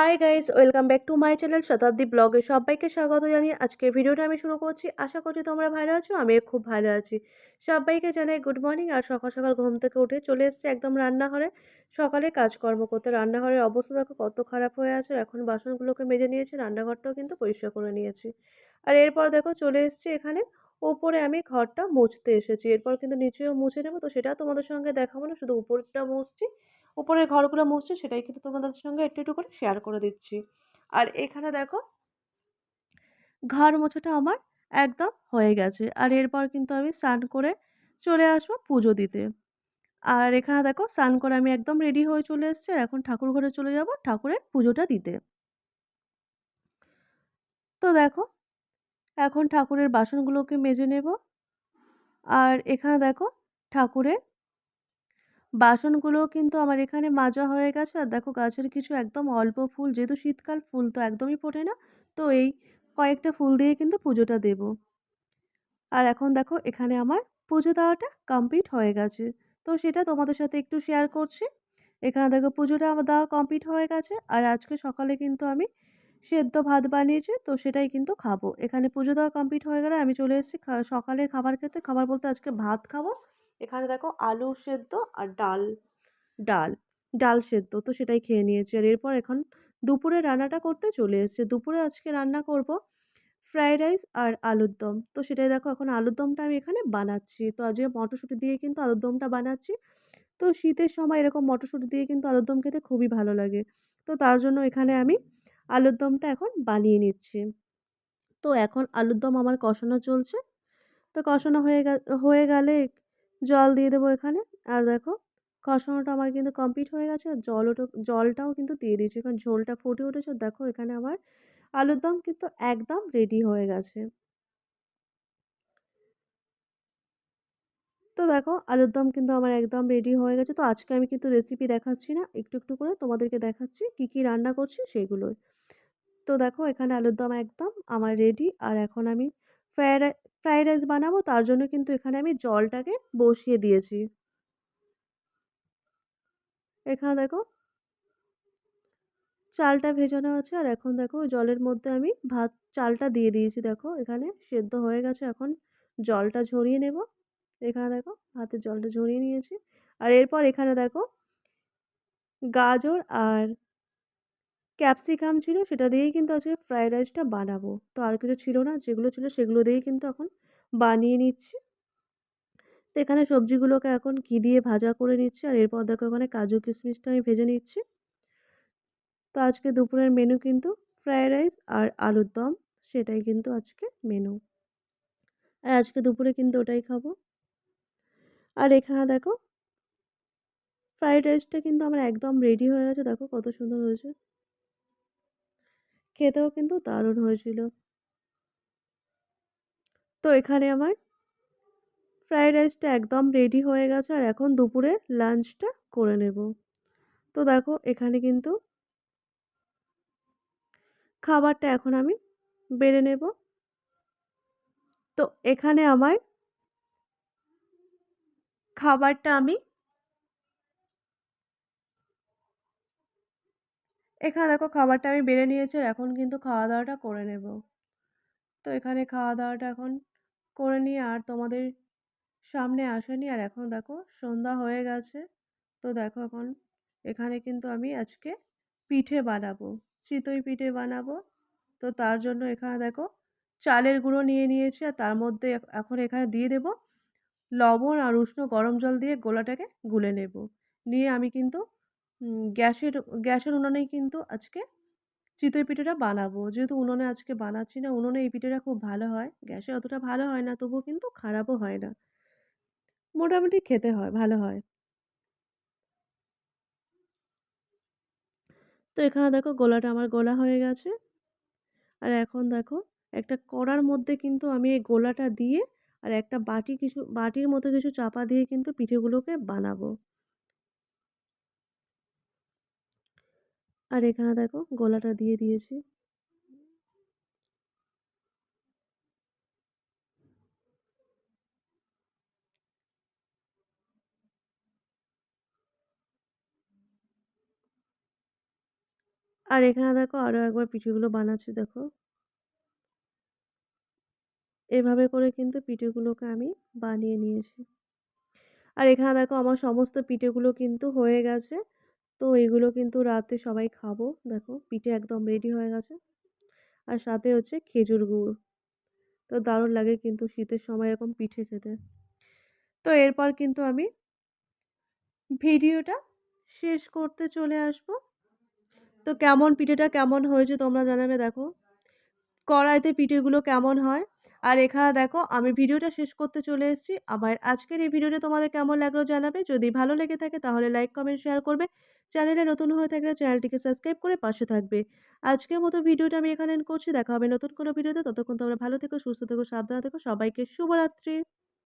Hi guys welcome back to my channel Shatabdi ব্লগে সবাইকে স্বাগত জানিয়ে আজকে ভিডিওটা আমি শুরু করছি। আশা করছি তোমরা ভালো আছো, আমিও খুব ভালো আছি। সবাইকে জানাই গুড মর্নিং আর সকাল সকাল ঘুম থেকে উঠে চলে এসেছি একদম রান্নাঘরে। সকালে কাজকর্ম করতে, রান্নাঘরের অবস্থা দেখো কত খারাপ হয়ে আছে এখন বাসনগুলোকে মেজে নিয়েছি, রান্নাঘরটাও কিন্তু পরিষ্কার করে নিয়েছি। আর এরপর দেখো চলে এসেছি এখানে ওপরে আমি ঘরটা মুছতে এসেছি। এরপর কিন্তু নিচেও মুছে নেব। তো সেটা তোমাদের সঙ্গে দেখাবো না, শুধু উপরটা মুছছি। উপরের ঘরগুলো মুছছি, সেটাই কিন্তু তোমাদের সঙ্গে একটু একটু করে শেয়ার করে দিচ্ছি। আর এখানে দেখো, ঘর মোছাটা আমার একদম হয়ে গেছে। আর এরপর কিন্তু আমি স্নান করে চলে আসব পুজো দিতে। আর এখানে দেখো, স্নান করে আমি একদম রেডি হয়ে চলে এসেছি। আর এখন ঠাকুর ঘরে চলে যাব ঠাকুরের পুজোটা দিতে। তো দেখো এখন ঠাকুরের বাসনগুলোকে মেজে নেব। আর এখানে দেখো ঠাকুরের বাসনগুলোও কিন্তু আমার এখানে মাজা হয়ে গেছে। আর দেখো গাছের কিছু একদম অল্প ফুল, যেহেতু শীতকাল ফুল তো একদমই ফোটে না, তো এই কয়েকটা ফুল দিয়ে কিন্তু পুজোটা দেব। আর এখন দেখো এখানে আমার পুজো দেওয়াটা কমপ্লিট হয়ে গেছে। তো সেটা তোমাদের সাথে একটু শেয়ার করছি। এখানে দেখো পুজোটা আমার দেওয়া কমপ্লিট হয়ে গেছে। আর আজকে সকালে কিন্তু আমি সেদ্ধ ভাত বানিয়েছি, তো সেটাই কিন্তু খাব। এখানে পুজো দেওয়া কমপ্লিট হয়ে গেলে আমি চলে এসেছি সকালের খাবার খেতে। খাবার বলতে আজকে ভাত খাব। এখানে দেখো আলু সেদ্ধ আর ডাল ডাল ডাল সেদ্ধ, তো সেটাই খেয়ে নিয়েছি। আর এরপর এখন দুপুরে রান্নাটা করতে চলে এসেছে। দুপুরে আজকে রান্না করব ফ্রাইড রাইস আর আলুর দম। তো সেটাই দেখো এখন আলুর দমটা আমি এখানে বানাচ্ছি। তো আজকে মটরশুঁটি দিয়ে কিন্তু আলুর দমটা বানাচ্ছি। তো শীতের সময় এরকম মটরশুঁটি দিয়ে কিন্তু আলুর দম খেতে খুবই ভালো লাগে। তো তার জন্য এখানে আমি আলুর দমটা এখন বানিয়ে নিচ্ছি। তো এখন আলুর দম আমার কষানো চলছে। তো কষানো হয়ে হয়ে গেলে জল দিয়ে দেবো এখানে। আর দেখো, কষানোটা আমার কিন্তু কমপ্লিট হয়ে গেছে। আর জলও জলটাও কিন্তু দিয়ে দিয়েছি। কারণ ঝোলটা ফুটে উঠেছে। দেখো, এখানে আমার আলুর দম কিন্তু একদম রেডি হয়ে গেছে। তো দেখো, আলুর দম কিন্তু আমার একদম রেডি হয়ে গেছে। তো আজকে আমি কিন্তু রেসিপি দেখাচ্ছি না। একটু একটু করে তোমাদেরকে দেখাচ্ছি কি কি রান্না করছি সেগুলোই। তো দেখো এখানে আলুর দম একদম আমার রেডি আর এখন আমি ফ্রায়েড ফ্রাইড রাইস বানাবো তার জন্য কিন্তু এখানে আমি জলটাকে বসিয়ে দিয়েছি। এখানে দেখো চালটা ভেজানো আছে আর এখন দেখো জলের মধ্যে আমি ভাত, চালটা দিয়ে দিয়েছি দেখো এখানে সেদ্ধ হয়ে গেছে এখন জলটা ঝরিয়ে নেব। এখানে দেখো ভাতের জলটা ঝরিয়ে নিয়েছি আর এরপর এখানে দেখো গাজর আর ক্যাপসিকাম ছিল সেটা দিয়েই কিন্তু আজকে ফ্রায়েড রাইসটা বানাবো। তো আর কিছু ছিল না, যেগুলো ছিল সেগুলো দিয়েই কিন্তু এখন বানিয়ে নিচ্ছি। তো এখানে সবজিগুলোকে এখন ঘি দিয়ে ভাজা করে নিচ্ছি আর এরপর দেখো এখানে কাজু কিশমিশটা আমি ভেজে নিচ্ছি। তো আজকে দুপুরের মেনু কিন্তু ফ্রায়েড রাইস আর আলুর দম, সেটাই কিন্তু আজকে মেনু আর আজকে দুপুরে কিন্তু ওটাই খাব। আর এখানে দেখো ফ্রায়েড রাইসটা কিন্তু আমার একদম রেডি হয়ে গেছে, দেখো কত সুন্দর হয়েছে। খেতেও কিন্তু দারুণ হয়েছিল। তো এখানে আমার ফ্রায়েড রাইসটা একদম রেডি হয়ে গেছে আর এখন দুপুরে লাঞ্চটা করে নেব। তো দেখো এখানে কিন্তু খাবারটা এখন আমি বেড়ে নেব। তো এখানে আমার খাবারটা আমি এখানে দেখো খাবারটা আমি বেড়ে নিয়েছি আর এখন কিন্তু খাওয়া দাওয়াটা করে নেব। তো এখানে খাওয়া দাওয়াটা এখন করে নিয়ে আর তোমাদের সামনে আসেনি আর এখন দেখো সন্ধ্যা হয়ে গেছে। তো দেখো এখন এখানে কিন্তু আমি আজকে পিঠে বানাবো, চিতই পিঠে বানাবো। তো তার জন্য এখানে দেখো চালের গুঁড়ো নিয়ে নিয়েছি আর তার মধ্যে এখন এখানে দিয়ে দেব লবণ আর উষ্ণ গরম জল দিয়ে গোলাটাকে গুলে নেব। নিয়ে আমি কিন্তু গ্যাসের গ্যাসের উনুনেই কিন্তু আজকে চিতই পিঠেটা বানাবো। যেহেতু উনুনে আজকে বানাচ্ছি না, উনুনে এই পিঠেটা খুব ভালো হয়। গ্যাসে অতটা ভালো হয় না, তবুও কিন্তু খারাপও হয় না। মোটামুটি খেতে হয়, ভালো হয়। তো এখানে দেখো গোলাটা আমার গোলা হয়ে গেছে। আর এখন দেখো একটা কড়ার মধ্যে কিন্তু আমি এই গোলাটা দিয়ে আর একটা বাটি কিছু, বাটির মতো কিছু চাপা দিয়ে কিন্তু পিঠেগুলোকে বানাবো। আর এখানে দেখো গোলাটা দিয়ে দিয়েছি আর এখানে দেখো আরও একবার পিঠেগুলো বানাচ্ছি, দেখো। এভাবে করে কিন্তু পিঠেগুলোকে আমি বানিয়ে নিয়েছি। আর এখানে দেখো আমার সমস্ত পিঠেগুলো কিন্তু হয়ে গেছে। তো এগুলো কিন্তু রাতে সবাই খাব। দেখো পিঠে একদম রেডি হয়ে গেছে। আর সাথে হচ্ছে খেজুর গুড়। তো দারুণ লাগে কিন্তু শীতের সময় এরকম পিঠে খেতে। তো এরপর কিন্তু আমি ভিডিওটা শেষ করতে চলে আসব। তো কেমন পিঠেটা কেমন হয়েছে তোমরা জানাবে দেখো। কড়াইতে পিঠেগুলো কেমন হয়। আর এখানে দেখো আমি ভিডিওটা শেষ করতে চলে এসেছি। আমার আজকের এই ভিডিওটা তোমাদের কেমন লাগল জানাবে। যদি ভালো লেগে থাকে তাহলে লাইক, কমেন্ট, শেয়ার করবে। চ্যানেলে নতুন হয়ে থাকলে চ্যানেলটিকে সাবস্ক্রাইব করে পাশে থাকবে। আজকের মতো ভিডিওটা আমি এখানে করছি। দেখা হবে নতুন কোনো ভিডিওতে। ততক্ষণ তোমরা ভালো থেকো, সুস্থ থেকো, সাবধানে থেকো। সবাইকে শুভরাত্রি।